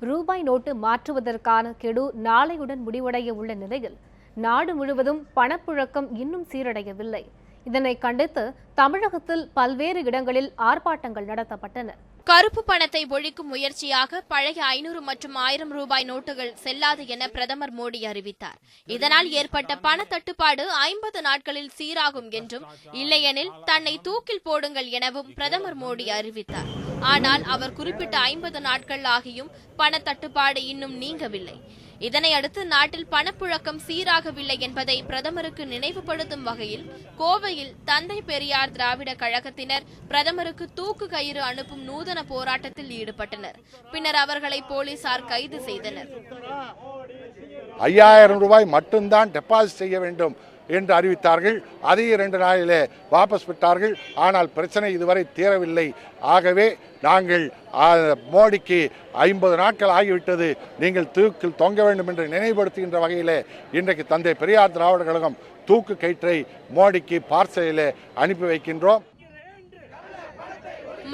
ரூபாய் நோட்டு மாற்றுவதற்கான கெடு நாளையுடன் முடிவடைய உள்ள நிலையில் நாடு முழுவதும் பணப்புழக்கம் இன்னும் சீரடையவில்லை. இதனை கண்டித்து தமிழகத்தில் பல்வேறு இடங்களில் ஆர்ப்பாட்டங்கள் நடத்தப்பட்டன. கருப்பு பணத்தை ஒழிக்கும் முயற்சியாக பழைய ஐநூறு மற்றும் ஆயிரம் ரூபாய் நோட்டுகள் செல்லாது என பிரதமர் மோடி அறிவித்தார். இதனால் ஏற்பட்ட பண தட்டுப்பாடு ஐம்பது நாட்களில் சீராகும் என்றும் இல்லையெனில் தன்னை தூக்கில் போடுங்கள் எனவும் பிரதமர் மோடி அறிவித்தார். ஆனால் அவர் குறிப்பிட்ட ஐம்பது நாட்கள் ஆகியும் பண தட்டுப்பாடு இன்னும் நீங்கவில்லை. இதனையடுத்து நாட்டில் பணப்புழக்கம் சீராகவில்லை என்பதை பிரதமருக்கு நினைவுபடுத்தும் வகையில் கோவையில் தந்தை பெரியார் திராவிட கழகத்தினர் பிரதமருக்கு தூக்கு கயிறு அனுப்பும் நூதன போராட்டத்தில் ஈடுபட்டனர். பின்னர் அவர்களை போலீசார் கைது செய்தனர். ஐயாயிரம் ரூபாய் மட்டும்தான் டெபாசிட் செய்ய வேண்டும் என்று அறிவித்தார்கள். அதை இரண்டு நாளிலே வாபஸ் விட்டார்கள் ஆனால் பிரச்சனை இதுவரை தீரவில்லை. ஆகவே நாங்கள் மோடிக்கு ஐம்பது நாட்கள் ஆகிவிட்டது. நீங்கள் தூக்கில் தொங்க வேண்டும் என்று நினைவுபடுத்துகின்ற வகையிலே இன்றைக்கு தந்தை பெரியார் திராவிட கழகம் தூக்கு கயிற்றை மோடிக்கு பார்சலிலே அனுப்பி வைக்கின்றோம்.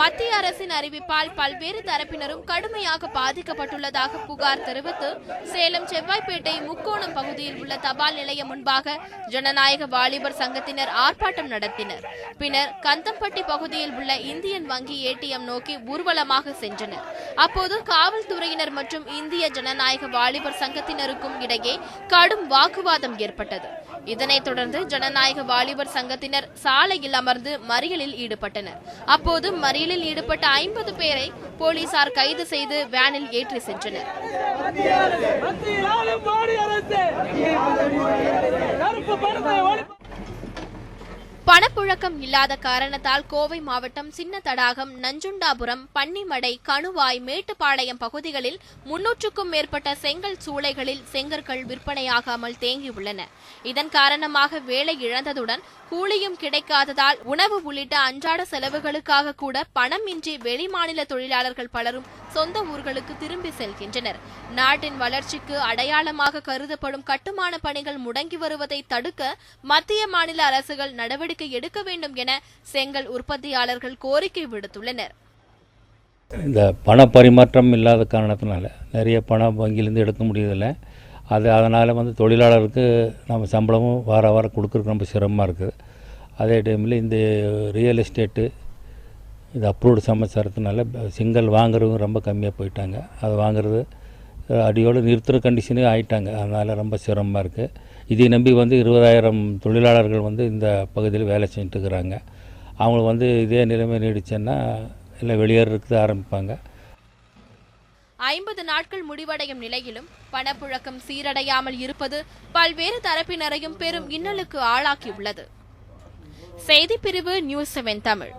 மத்திய அரசின் அறிவிப்பால் பல்வேறு தரப்பினரும் கடுமையாக பாதிக்கப்பட்டுள்ளதாக புகார் தெரிவித்து சேலம் செவ்வாய்ப்பேட்டை முக்கோணம் பகுதியில் உள்ள தபால் நிலையம் முன்பாக ஜனநாயக வாலிபர் சங்கத்தினர் ஆர்ப்பாட்டம் நடத்தினர். பின்னர் கந்தம்பட்டி பகுதியில் உள்ள இந்தியன் வங்கி ஏடிஎம் நோக்கி ஊர்வலமாக சென்றனர். அப்போது காவல்துறையினர் மற்றும் இந்திய ஜனநாயக வாலிபர் சங்கத்தினருக்கும் இடையே கடும் வாக்குவாதம் ஏற்பட்டது. இதனைத் தொடர்ந்து ஜனநாயக வாலிபர் சங்கத்தினர் சாலையில் அமர்ந்து மறியலில் ஈடுபட்டனர். அப்போது மறியலில் ஈடுபட்ட ஐம்பது பேரை போலீசார் கைது செய்து வேனில் ஏற்றி சென்றனர். பண பணப்புழக்கம் இல்லாத காரணத்தால் கோவை மாவட்டம் சின்ன தடாகம் நஞ்சுண்டாபுரம் பன்னிமடை கணுவாய் மேட்டுப்பாளையம் பகுதிகளில் முன்னூற்றுக்கும் மேற்பட்ட செங்கல் சூளைகளில் செங்கற்கள் விற்பனையாகாமல் தேங்கியுள்ளன. இதன் காரணமாக வேலை இழந்ததுடன் கூலியும் கிடைக்காததால் உணவு உள்ளிட்ட அன்றாட செலவுகளுக்காக கூட பணமின்றி வெளிமாநில தொழிலாளர்கள் பலரும் சொந்த ஊர்களுக்கு திரும்பி செல்கின்றனர். நாட்டின் வளர்ச்சிக்கு அடையாளமாக கருதப்படும் கட்டுமான பணிகள் முடங்கி வருவதை தடுக்க மத்திய மாநில அரசுகள் நடவடிக்கை எடுக்க வேண்டும் என செங்கல் உற்பத்தியாளர்கள் கோரிக்கை விடுத்துள்ளனர். இந்த பண பரிமாற்றம் இல்லாத காரணத்தினால நிறைய பணம் வங்கியிலேருந்து எடுக்க முடியதில்லை அது அதனால் வந்து தொழிலாளருக்கு நம்ம சம்பளமும் வார வாரம் கொடுக்குறதுக்கு ரொம்ப சிரமமாக இருக்குது அதே டைமில் இந்த ரியல் எஸ்டேட்டு இது அப்ரூவ்டு சமாச்சாரத்தினால சிங்கல் வாங்குறவங்க ரொம்ப கம்மியாக போயிட்டாங்க. அது வாங்குறது அடியோடு நிறுத்துகிற கண்டிஷனே ஆயிட்டாங்க. அதனால் ரொம்ப சிரமமாக இருக்குது இதை நம்பி வந்து இருபதாயிரம் தொழிலாளர்கள் வந்து இந்த பகுதியில் வேலை செஞ்சுட்டு இருக்கிறாங்க அவங்களுக்கு வந்து இதே நிலைமை நீடிச்சேன்னா இல்லை வெளியேறதுக்கு ஆரம்பிப்பாங்க. ஐம்பது நாட்கள் முடிவடையும் நிலையிலும் பணப்புழக்கம் சீரடையாமல் இருப்பது பல்வேறு தரப்பினரையும் பெரும் இன்னலுக்கு ஆளாக்கியுள்ளது. செய்திப்பிரிவு நியூஸ் செவன் தமிழ்.